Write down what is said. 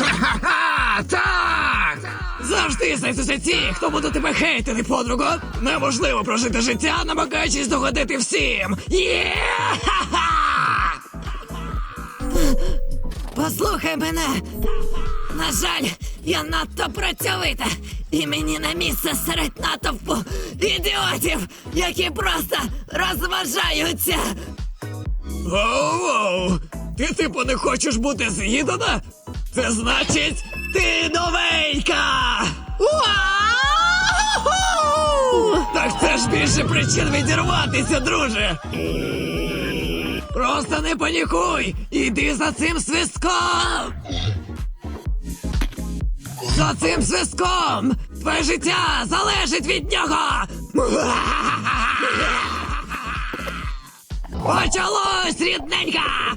Ха-ха-ха, так! Завжди знайдуться ті, хто буде тебе хейтити, подруго. Неможливо прожити життя, намагаючись догодити всім. Є! Ха-ха! Послухай мене. На жаль, я надто працьовита, і мені на місце серед натовпу ідіотів, які просто розважаються. Воу-воу! Ти типу не хочеш бути з'їдана? Це значить, ти новенька! Так це ж більше причин відірватися, друже! Просто не панікуй! Іди за цим свистком! За цим свистком! Твоє життя залежить від нього! Почалось, рідненька!